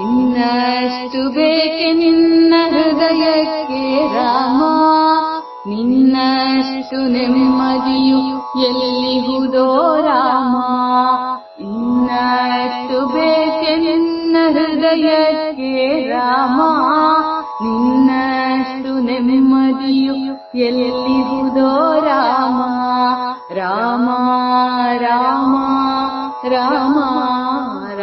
ಇನ್ನಷ್ಟು ಬೇಕೆ ನಿನ್ನ ಹೃದಯಕ್ಕೆ ರಾಮ. ನಿನ್ನಷ್ಟು ನೆಮ್ಮದಿಯು ಎಲ್ಲಿಹುದೋ ರಾಮ. ಇನ್ನಷ್ಟು ಬೇಕೆ ನಿನ್ನ ಹೃದಯಕ್ಕೆ ರಾಮ. ನಿನ್ನಷ್ಟು ನೆಮ್ಮದಿಯು ಎಲ್ಲಿಹುದೋ ರಾಮ. ರಾಮ ರಾಮ ರಾಮ.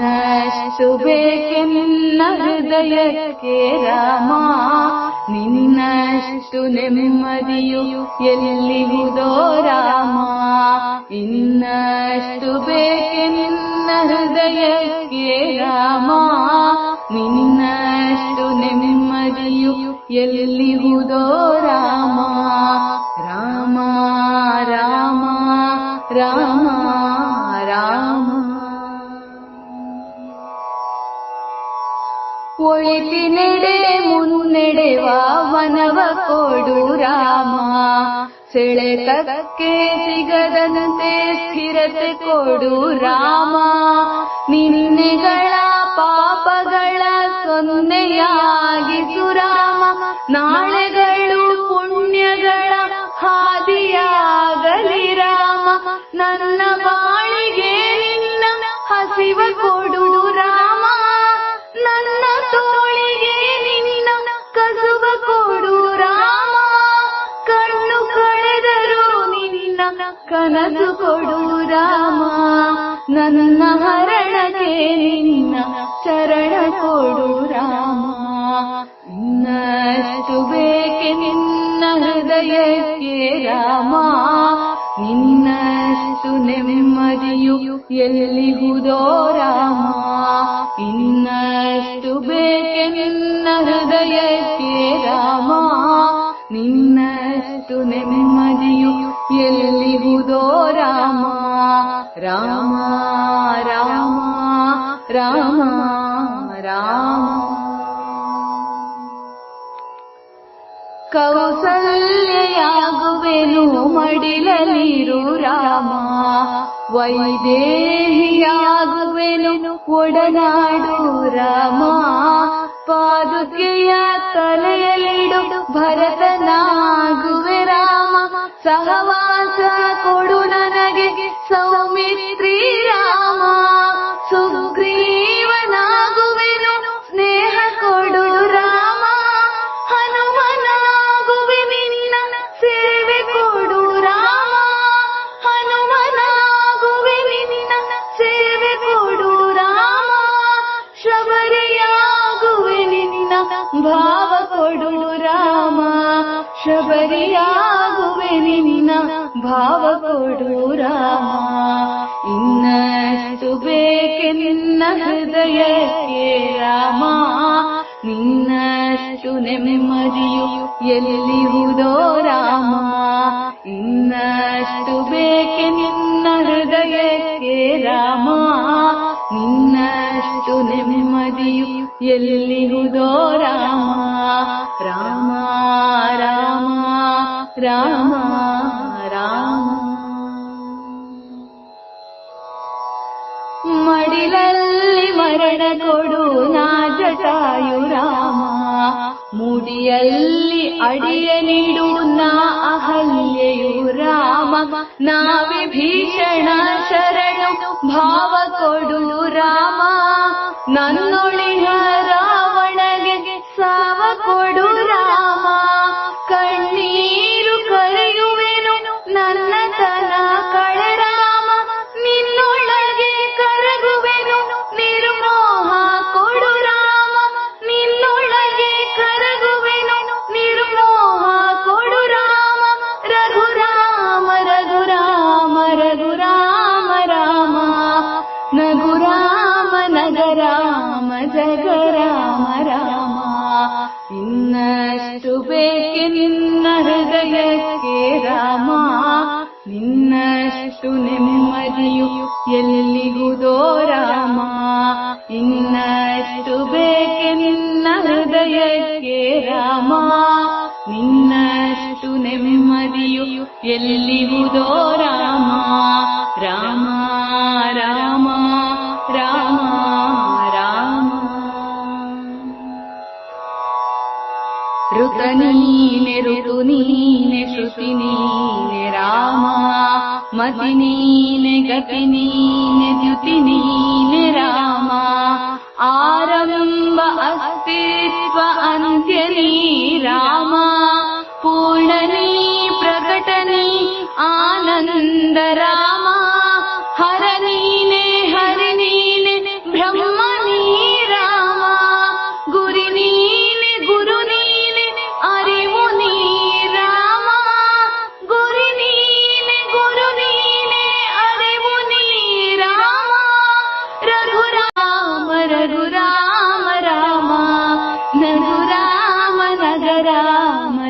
ಇನ್ನಷ್ಟು ಬೇಕೆ ನಿನ್ನ ಹೃದಯಕ್ಕೆ ರಾಮ. ನಿನ್ನಷ್ಟು ನೆಮ್ಮದಿಯು ಎಲ್ಲಿಹುದೋ ರಾಮ. ಇನ್ನಷ್ಟು ಬೇಕೆ ನಿನ್ನ ಹೃದಯಕ್ಕೆ ರಾಮ. ನಿನ್ನಷ್ಟು ನೆಮ್ಮದಿಯು ಎಲ್ಲಿಹುದೋ ಒಳಿತಿನೆಡೆ ಮುನ್ನಡೆವ ವನವ ಕೊಡು ರಾಮ. ಸೆಳೆತಕ್ಕೆ ಸಿಗದಂತೆ ಸ್ಥಿರತೆ ಕೊಡು ರಾಮ. ನಿನ್ನೆಗಳ ಪಾಪಗಳ ಸೊನ್ನೆಯಾಗಿಸು ರಾಮ. ನಾಳೆಗಳು ಪುಣ್ಯಗಳ ಹಾದಿಯಾಗಲಿ ರಾಮ. ನನ್ನ ಕನಸು ಕೊಡು ರಾಮ, ನನ್ನ ಹರಣಕ್ಕೆ ನಿನ್ನ ಶರಣ ಕೊಡು ರಾಮ. ಇನ್ನಷ್ಟು ಬೇಕೆ ನಿನ್ನ ಹೃದಯಕ್ಕೆ ರಾಮ ನಿನ್ನಷ್ಟು ನೆಮ್ಮದಿಯು ಎಲ್ಲಿಹುದೋ ರಾಮ. ಇನ್ನಷ್ಟು ಬೇಕೆ ನಿನ್ನ ಹೃದಯಕ್ಕೆ ರಾಮ ನಿನ್ನಷ್ಟು ಕೌಸಲ್ಯಾಗುವೆನು ಮಡಿಲಲಿರು ರಾಮ. ವೈದೇಹಿಯಾಗುವೆನು ಒಡನಾಡು ರಾಮ. ಪಾದುಕೆಯ ತಲೆಯಲ್ಲಿಡು ಭರತನಾಗುವೆ ರಾಮ. ಸಹವಾಸ ಕೊಡು ನನಗೆ ಸೌಮಿತ್ರಿ ರಾಮ. ಭಾವ ಕೊಡು ರಾಮ, ಶಬರಿಯಾಗುವೆ ನಿನ್ನ ಭಾವ ಕೊಡು ರಾಮ. ಇನ್ನಷ್ಟು ಬೇಕೆ ನಿನ್ನ ಹೃದಯಕ್ಕೆ ರಾಮ, ನಿನ್ನಷ್ಟು ನೆಮ್ಮದಿಯು ಎಲ್ಲಿಹುದೋ ರಾಮ. ಇನ್ನಷ್ಟು ಬೇಕೆ ನಿನ್ನ ಹೃದಯಕ್ಕೆ ರಾಮ. ನೆಮ್ಮದಿಯು ಎಲ್ಲಿಹುದೋ ರಾಮ ರಾಮ ರಾಮ ರಾಮ. ರಾಮ ಮಡಿಲಲ್ಲಿ ಮರಣ ಕೊಡು ನಾಜಾಯು ರಾಮ, ಮುಡಿಯಲ್ಲಿ ಅಡಿಯ ನೀಡು ನಾ ಅಹಲ್ಯೆಯು ರಾಮ. ನಾ ವಿಭೀಷಣ ಶರಣು ಭಾವ ಕೊಡು 难道 ಬೇಕೆ ನಿನ್ನ ಹೃದಯಕ್ಕೆ ರಾಮ, ನಿನ್ನಷ್ಟು ನೆಮ್ಮದಿಯು ಎಲ್ಲಿಗುದೋ ರಾಮ. ಇನ್ನಷ್ಟು ಬೇಕೆ ನಿನ್ನ ಹೃದಯಕ್ಕೆ ರಾಮ, ನಿನ್ನಷ್ಟು ನೆಮ್ಮದಿಯು ಎಲ್ಲಿಗುದೋ ರಾಮ. ऋतुनीन श्रुतिनीन रामा मधुनील गतिनीन द्युतिनीन रामा। आरम्भ अस्तित्व अन्त्यनी रामा। पूर्णनी प्रकटनी आनन्दरा ನಗರಾಮ